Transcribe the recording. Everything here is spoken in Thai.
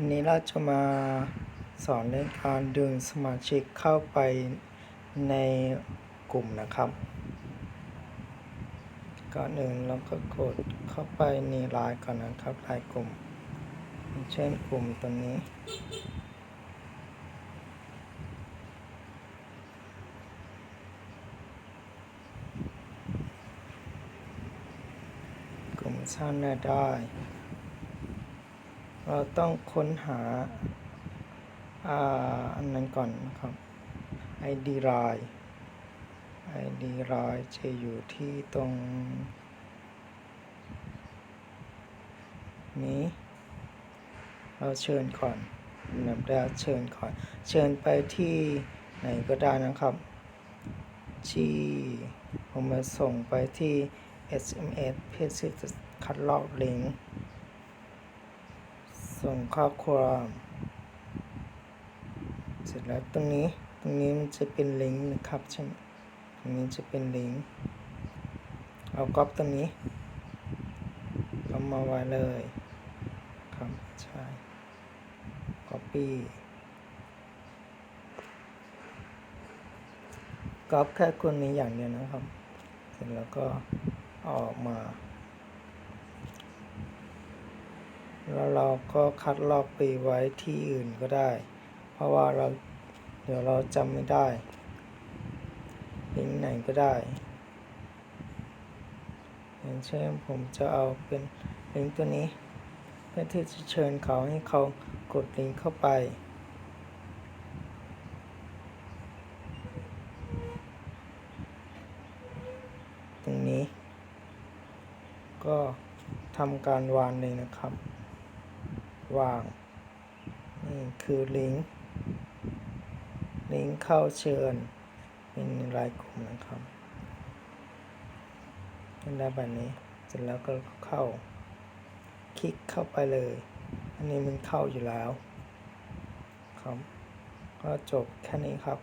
วันนี้เราจะมาสอนเรื่องการดึงสมาชิกเข้าไปในกลุ่มนะครับ ก่อนอื่นเราก็กดเข้าไปในไลน์ก่อนนะครับไลน์กลุ่ม เช่นกลุ่มตัวนี้ กลุ่มสร้างได้ เราต้องค้นหาอันนั้นก่อนนะครับ ID ราย ID รายจะอยู่ที่ตรงนี้ เราเชิญก่อนอันดับแรกเชิญก่อน เชิญไปที่ไหนก็ได้นะครับ ที่ผมมาส่งไปที่ SMS เพื่อที่จะคัดลอกลิงก์ ส่งข้อความเสร็จแล้วตรงนี้ตรงนี้มันจะเป็นลิงก์นะครับใช่ไหมตรงนี้จะเป็นลิงก์เอาก๊อปตรงนี้เอามาไว้เลยครับใช่ copy ก๊อปแค่คนนี้อย่างเดียวนะครับ เสร็จแล้วก็ออกมา แล้วเราก็คัดลอกไปไว้ที่อื่นก็ได้ เพราะว่าเราเดี๋ยวเราจำไม่ได้ลิงก์ไหนก็ได้อย่างเช่นผมจะเอาเป็นลิงก์ตัวนี้ เพื่อที่จะเชิญเขาให้เขากดลิงก์เข้าไป ตรงนี้ ก็ทำการวางเลยนะครับ วาง นี่คือลิงก์ ลิงก์เข้าเชิญเป็นรายกลุ่มนะครับเป็นได้แบบนี้ เสร็จแล้วก็เข้า คลิกเข้าไปเลย อันนี้มันเข้าอยู่แล้ว ครับ ก็จบแค่นี้ครับ